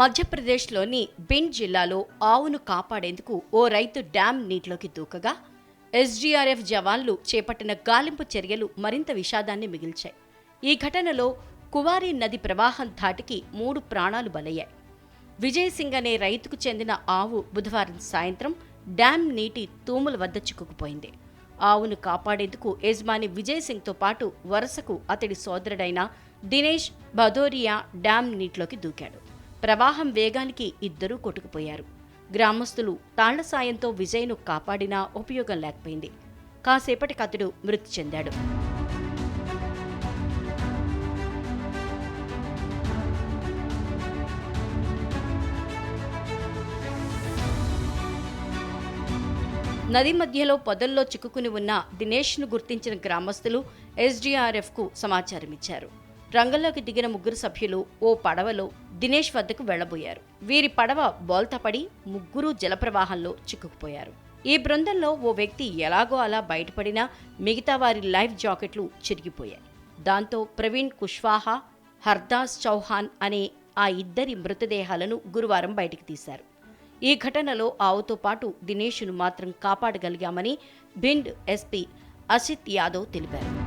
మధ్యప్రదేశ్లోని బిండ్ జిల్లాలో ఆవును కాపాడేందుకు ఓ రైతు డ్యాం నీటిలోకి దూకగా ఎస్డీఆర్ఎఫ్ జవాన్లు చేపట్టిన గాలింపు చర్యలు మరింత విషాదాన్ని మిగిల్చాయి. ఈ ఘటనలో కువారి నది ప్రవాహం ధాటికి మూడు ప్రాణాలు బలయ్యాయి. విజయ్ సింగ్ అనే రైతుకు చెందిన ఆవు బుధవారం సాయంత్రం డ్యాం నీటి తూముల వద్ద చిక్కుకుపోయింది. ఆవును కాపాడేందుకు యజమాని విజయ్ సింగ్తో పాటు వరుసకు అతడి సోదరుడైన దినేష్ భదోరియా డ్యాం నీటిలోకి దూకాడు. ప్రవాహం వేగానికి ఇద్దరూ కొట్టుకుపోయారు. గ్రామస్తులు తాళ్ళ సాయంతో విజయ్ను కాపాడినా ఉపయోగం లేకపోయింది. కాసేపటికి అతడు మృతి చెందాడు. నది మధ్యలో పొదల్లో చిక్కుకుని ఉన్న దినేష్ను గుర్తించిన గ్రామస్తులు ఎస్డీఆర్ఎఫ్కు సమాచారం ఇచ్చారు రంగంలోకి దిగిన ముగ్గురు సభ్యులు ఓ పడవలో దినేష్ వద్దకు వెళ్ళబోయారు వీరి పడవ బోల్తపడి ముగ్గురు జలప్రవాహంలో చిక్కుకుపోయారు. ఈ బృందంలో ఓ వ్యక్తి ఎలాగో అలా బయటపడినా మిగతా వారి లైఫ్ జాకెట్లు చిరిగిపోయాయి. దాంతో ప్రవీణ్ కుష్వాహా హర్దాస్ చౌహాన్ అనే ఆ ఇద్దరి మృతదేహాలను గురువారం బయటికి తీశారు. ఈ ఘటనలో ఆవుతో పాటు దినేష్ను మాత్రం కాపాడగలిగామని భిండ్ ఎస్పీ అసిత్ యాదవ్ తెలిపారు.